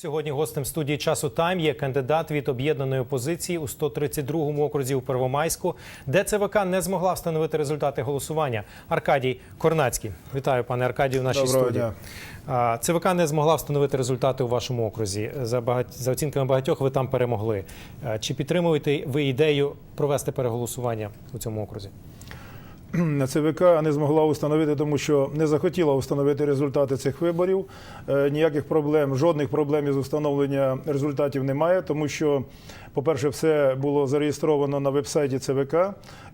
Сьогодні гостем студії часу Тайм є кандидат від об'єднаної опозиції у 132-му окрузі у Первомайську, де ЦВК не змогла встановити результати голосування. Аркадій Корнацький. Вітаю, пане Аркадію, в нашій Доброго студії. дня. ЦВК не змогла встановити результати у вашому окрузі. За багать... за оцінками багатьох, ви там перемогли. Чи підтримуєте ви ідею провести переголосування у цьому окрузі? ЦВК не змогла установити, тому що не захотіла установити результати цих виборів. Е, Ніяких проблем, жодних проблем із встановлення результатів немає, тому що, по-перше, все було зареєстровано на вебсайті ЦВК.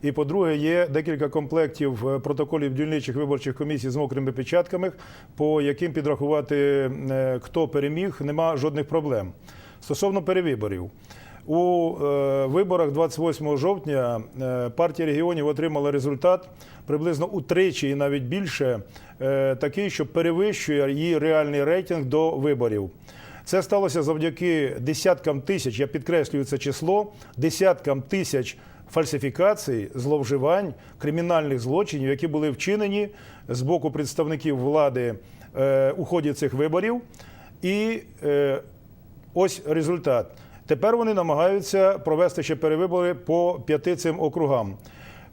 І по-друге, є декілька комплектів е, протоколів дільничих виборчих комісій з мокрими печатками, по яким підрахувати, е, хто переміг, нема жодних проблем. Стосовно перевиборів. У е, виборах 28 жовтня е, партія регіонів отримала результат приблизно утричі і навіть більше е, такий, що перевищує її реальний рейтинг до виборів. Це сталося завдяки десяткам тисяч, я підкреслюю це число, десяткам тисяч фальсифікацій, зловживань, кримінальних злочинів, які були вчинені з боку представників влади у ході цих виборів. І ось результат. Тепер вони намагаються провести ще перевибори по п'яти цим округам.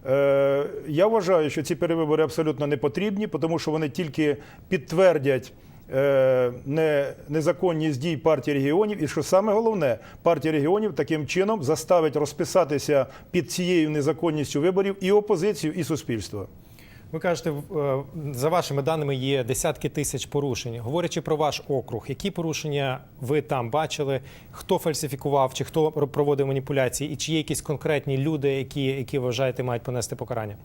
Е, я вважаю, що ці перевибори абсолютно не потрібні, тому що вони тільки підтвердять е, не, незаконність дій партії регіонів. І що саме головне, партія регіонів таким чином заставить розписатися під цією незаконністю виборів і опозицію, і суспільство. Ви кажете, е, за вашими даними є десятки тисяч порушень. Говорячи про ваш округ, які порушення ви там бачили? Хто фальсифікував, чи хто ро- проводив маніпуляції, і чи є якісь конкретні люди, які, які вважаєте мають понести покарання?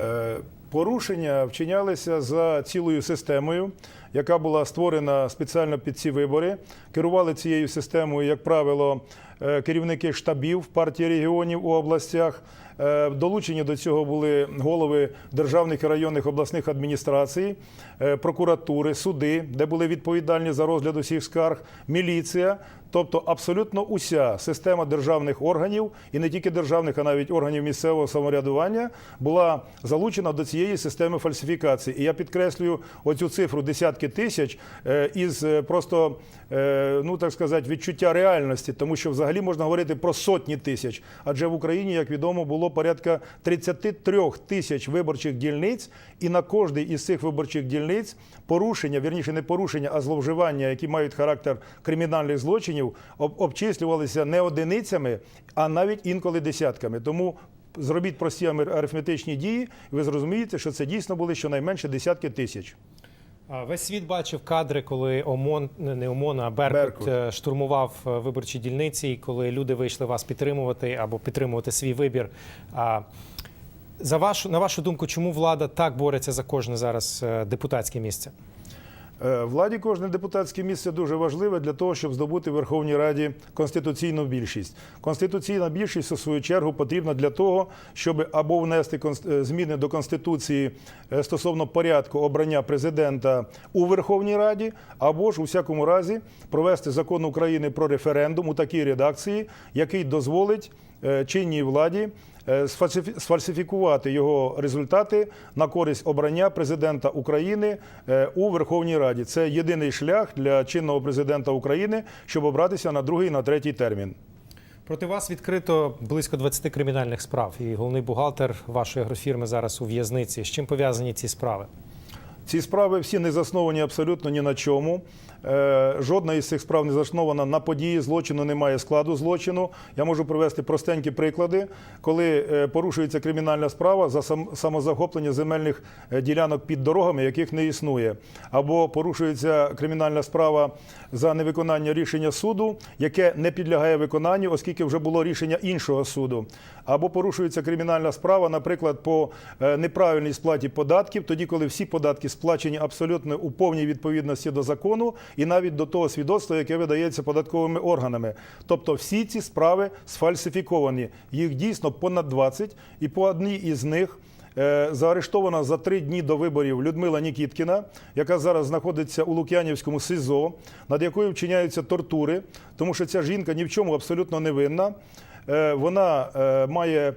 Е, Порушення вчинялися за цілою системою, яка була створена спеціально під ці вибори. Керували цією системою, як правило, керівники штабів партії регіонів у областях. Е, Долучені до цього були голови державних і районних обласних адміністрацій, е, прокуратури, суди, де були відповідальні за розгляд усіх скарг, міліція. Тобто абсолютно уся система державних органів, і не тільки державних, а навіть органів місцевого самоврядування, була залучена до цієї системи фальсифікації. І я підкреслюю оцю цифру десятки тисяч е, із е, просто е, ну так сказати відчуття реальності, тому що взагалі можна говорити про сотні тисяч. Адже в Україні, як відомо, було порядка 33 тисяч виборчих дільниць, і на кожній із цих виборчих дільниць порушення, вірніше не порушення, а зловживання, які мають характер кримінальних злочинів, об- обчислювалися не одиницями, а навіть інколи десятками. Тому зробіть прості арифметичні дії, і ви зрозумієте, що це дійсно були щонайменше десятки тисяч. Весь світ бачив кадри, коли ОМОН, не ОМОН, а Беркут, Беркут. е, штурмував е, виборчі дільниці, і коли люди вийшли вас підтримувати або підтримувати свій вибір. За вашу, на вашу думку, чому влада так бореться за кожне зараз е, депутатське місце? Е, Владі кожне депутатське місце дуже важливе для того, щоб здобути в Верховній Раді конституційну більшість. Конституційна більшість, у свою чергу, потрібна для того, щоб або внести е, зміни до Конституції е, стосовно порядку обрання президента у Верховній Раді, або ж у всякому разі провести закон України про референдум у такій редакції, який дозволить чинній владі сфальсифікувати його результати на користь обрання президента України е, у Верховній Раді. Це єдиний шлях для чинного президента України, щоб обратися на другий на третій термін. Проти вас відкрито близько 20 кримінальних справ, і головний бухгалтер вашої агрофірми зараз у в'язниці. З чим пов'язані ці справи? Ці справи всі не засновані абсолютно ні на чому. Е, Жодна із цих справ не заснована на події злочину, немає складу злочину. Я можу привести простенькі приклади, коли е, порушується кримінальна справа за сам- самозахоплення земельних е, ділянок під дорогами, яких не існує, або порушується кримінальна справа за невиконання рішення суду, яке не підлягає виконанню, оскільки вже було рішення іншого суду, або порушується кримінальна справа, наприклад, по неправильній сплаті податків, тоді, коли всі податки сплачені абсолютно у повній відповідності до закону і навіть до того свідоцтва, яке видається податковими органами. Тобто всі ці справи сфальсифіковані. Їх дійсно понад 20, і по одній із них. Е, Заарештована за три дні до виборів Людмила Нікіткіна, яка зараз знаходиться у Лук'янівському СИЗО, над якою вчиняються тортури, тому що ця жінка ні в чому абсолютно не винна. Е, Вона е, має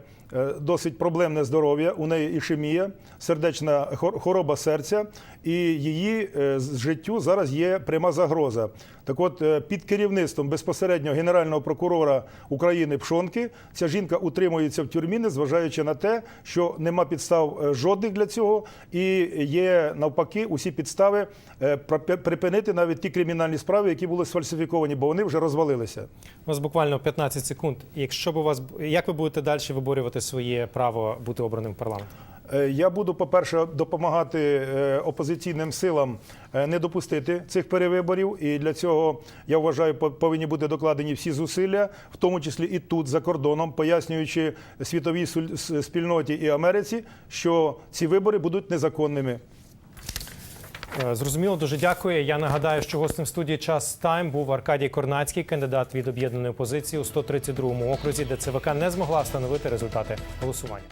досить проблемне здоров'я, у неї ішемія, сердечна хвороба серця, і її е, життю зараз є пряма загроза. Так от, е, під керівництвом безпосередньо генерального прокурора України Пшонки ця жінка утримується в тюрмі, незважаючи на те, що нема підстав е, жодних для цього, і є навпаки усі підстави е, припинити навіть ті кримінальні справи, які були сфальсифіковані, бо вони вже розвалилися. У вас буквально 15 секунд. Якщо б у вас як ви будете далі виборювати своє право бути обраним в парламент? Е, Я буду, по-перше, допомагати е, опозиційним силам е, не допустити цих перевиборів. І для цього я вважаю, по- повинні бути докладені всі зусилля, в тому числі і тут, за кордоном, пояснюючи світовій спільноті і Америці, що ці вибори будуть незаконними. Е, Зрозуміло, дуже дякую. Я нагадаю, що гостем студії час тайм був Аркадій Корнацький, кандидат від об'єднаної опозиції у 132-му окрузі, де ЦВК не змогла встановити результати голосування.